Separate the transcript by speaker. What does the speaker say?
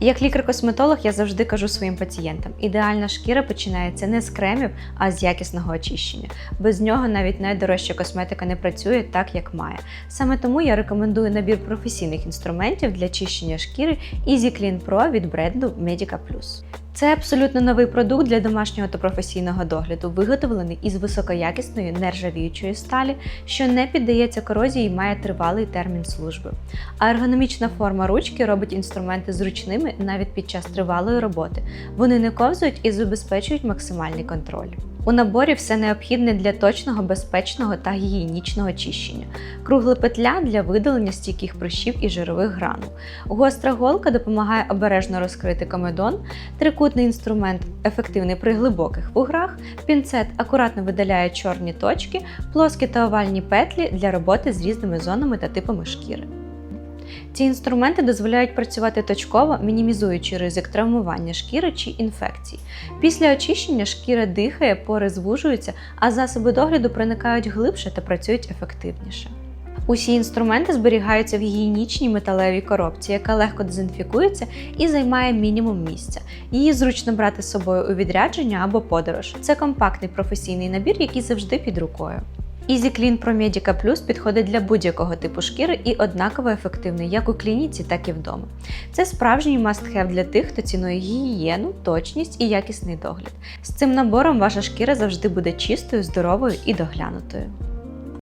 Speaker 1: Як лікар-косметолог, я завжди кажу своїм пацієнтам: ідеальна шкіра починається не з кремів, а з якісного очищення. Без нього навіть найдорожча косметика не працює так, як має. Саме тому я рекомендую набір професійних інструментів для чищення шкіри EasyClean Pro від бренду Medica Plus. Це абсолютно новий продукт для домашнього та професійного догляду, виготовлений із високоякісної нержавіючої сталі, що не піддається корозії і має тривалий термін служби. А ергономічна форма ручки робить інструменти зручними навіть під час тривалої роботи. Вони не ковзують і забезпечують максимальний контроль. У наборі все необхідне для точного, безпечного та гігієнічного чищення. Кругла петля для видалення стійких прищів і жирових гранул. Гостра голка допомагає обережно розкрити комедон, трикутний інструмент ефективний при глибоких вуграх, пінцет акуратно видаляє чорні точки, плоскі та овальні петлі для роботи з різними зонами та типами шкіри. Ці інструменти дозволяють працювати точково, мінімізуючи ризик травмування шкіри чи інфекцій. Після очищення шкіра дихає, пори звужуються, а засоби догляду проникають глибше та працюють ефективніше. Усі інструменти зберігаються в гігієнічній металевій коробці, яка легко дезінфікується і займає мінімум місця. Її зручно брати з собою у відрядження або подорож. Це компактний професійний набір, який завжди під рукою. Easy Clean Pro Medica Plus підходить для будь-якого типу шкіри і однаково ефективний як у клініці, так і вдома. Це справжній must-have для тих, хто цінує гігієну, точність і якісний догляд. З цим набором ваша шкіра завжди буде чистою, здоровою і доглянутою.